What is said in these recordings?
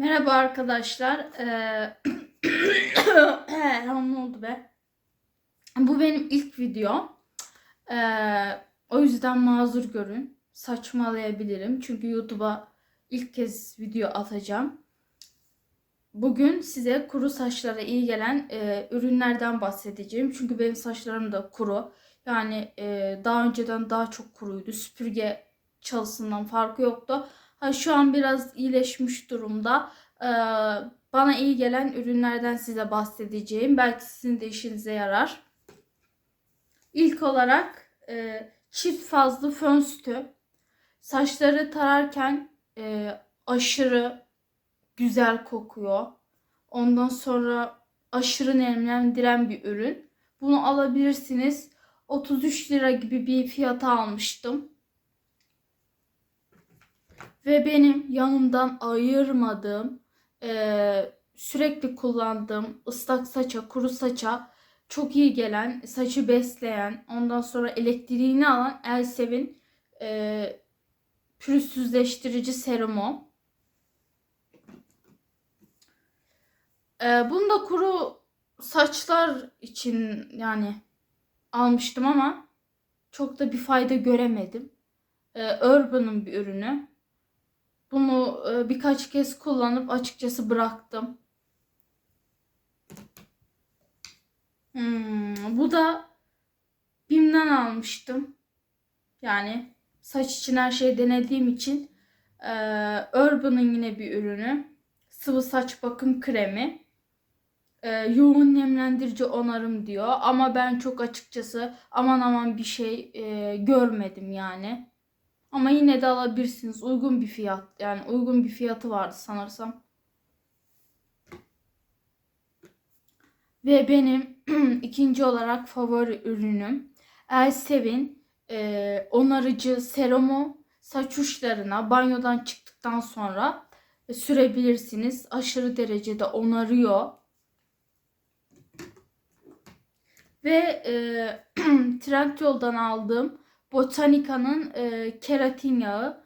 Merhaba arkadaşlar. Ee, ne oldu be? Bu benim ilk video. Ee, o yüzden mazur görün. Saçmalayabilirim. Çünkü YouTube'a ilk kez video atacağım. Bugün size kuru saçlara iyi gelen e, ürünlerden bahsedeceğim. Çünkü benim saçlarım da kuru. Yani e, daha önceden daha çok kuruydu. Süpürge çalısından farkı yoktu. Ha, şu an biraz iyileşmiş durumda. Ee, bana iyi gelen ürünlerden size bahsedeceğim. Belki sizin de işinize yarar. İlk olarak e, çift fazlı fön sütü. Saçları tararken e, aşırı güzel kokuyor. Ondan sonra aşırı nemlendiren bir ürün. Bunu alabilirsiniz. 33 lira gibi bir fiyata almıştım. Ve benim yanımdan ayırmadığım, e, sürekli kullandığım ıslak saça, kuru saça çok iyi gelen, saçı besleyen, ondan sonra elektriğini alan Elsev'in e, pürüzsüzleştirici serumu. E, bunu da kuru saçlar için yani almıştım ama çok da bir fayda göremedim. E, Urban'ın bir ürünü. Bunu e, birkaç kez kullanıp açıkçası bıraktım. Hmm, bu da Bim'den almıştım. Yani saç için her şeyi denediğim için e, Urban'ın yine bir ürünü. Sıvı saç bakım kremi. E, yoğun nemlendirici onarım diyor. Ama ben çok açıkçası aman aman bir şey e, görmedim yani. Ama yine de alabilirsiniz. Uygun bir fiyat. Yani uygun bir fiyatı vardı sanırsam. Ve benim ikinci olarak favori ürünüm Elsev'in e, onarıcı serumu saç uçlarına banyodan çıktıktan sonra sürebilirsiniz. Aşırı derecede onarıyor. Ve e, Trendyol'dan aldığım Botanica'nın e, keratin yağı.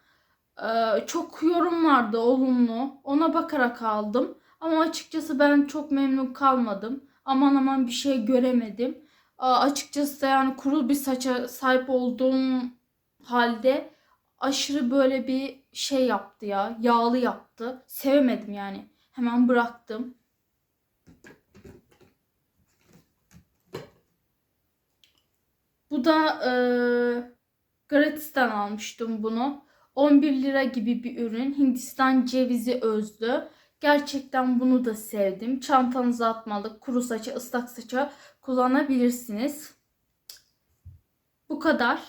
E, çok yorum vardı olumlu. Ona bakarak aldım. Ama açıkçası ben çok memnun kalmadım. Aman aman bir şey göremedim. E, açıkçası yani kuru bir saça sahip olduğum halde aşırı böyle bir şey yaptı ya. Yağlı yaptı. Sevemedim yani. Hemen bıraktım. Bu da e, Gratis'ten almıştım bunu. 11 lira gibi bir ürün. Hindistan cevizi özlü. Gerçekten bunu da sevdim. Çantanıza atmalık, kuru saça, ıslak saça kullanabilirsiniz. Bu kadar.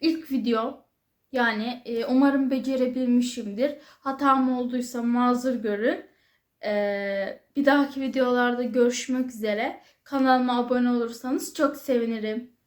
İlk video. Yani e, umarım becerebilmişimdir. Hatam olduysa mazur görün. E, bir dahaki videolarda görüşmek üzere. Kanalıma abone olursanız çok sevinirim.